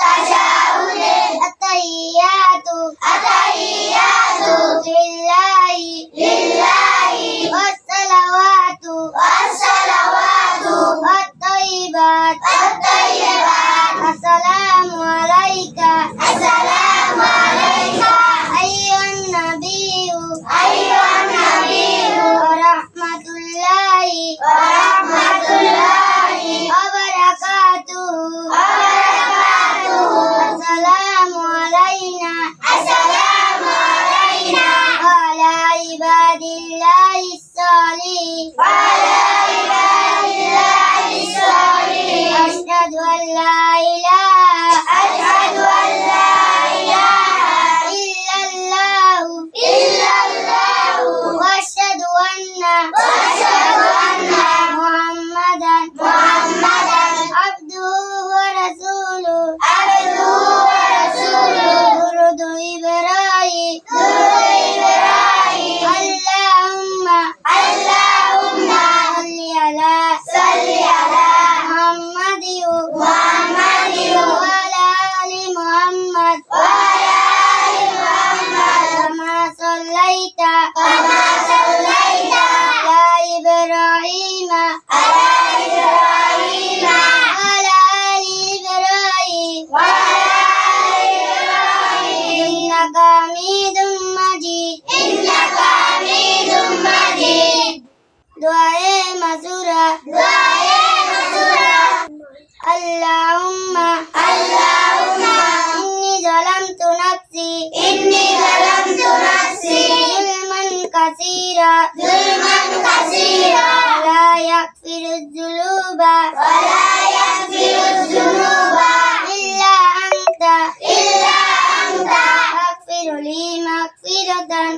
تشاؤون التحيات التحيات لله لله والصلوات والصلوات الطيبات الطيبات السلام عليك السلام দোয়ায়ে মাসুরা দোয়ায়ে মাসুরা আল্লাহুম্মা আল্লাহুম্মা ইন্নি জালামতু নাফসি ইন্নি জালামতু নাফসি যুলমান কাসীরা যুলমান কাসীরা লা ইয়াগফিরু যুনুবা ওয়া লা ইয়াগফিরু যুনুবা ইল্লা আনতা ইল্লা আনতা ফাগফিরলি মাগফিরাতান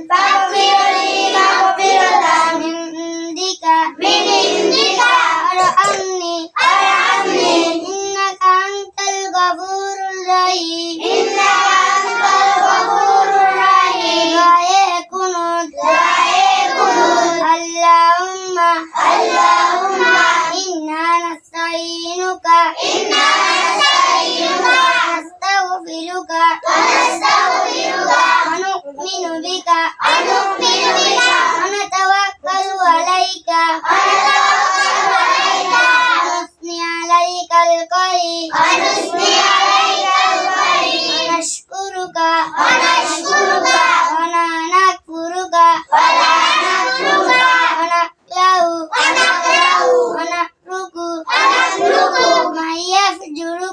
اللهم إنا نستعينك إنا نستعينك ونستغفرك ونستغفرك ونؤمن بك ونؤمن بك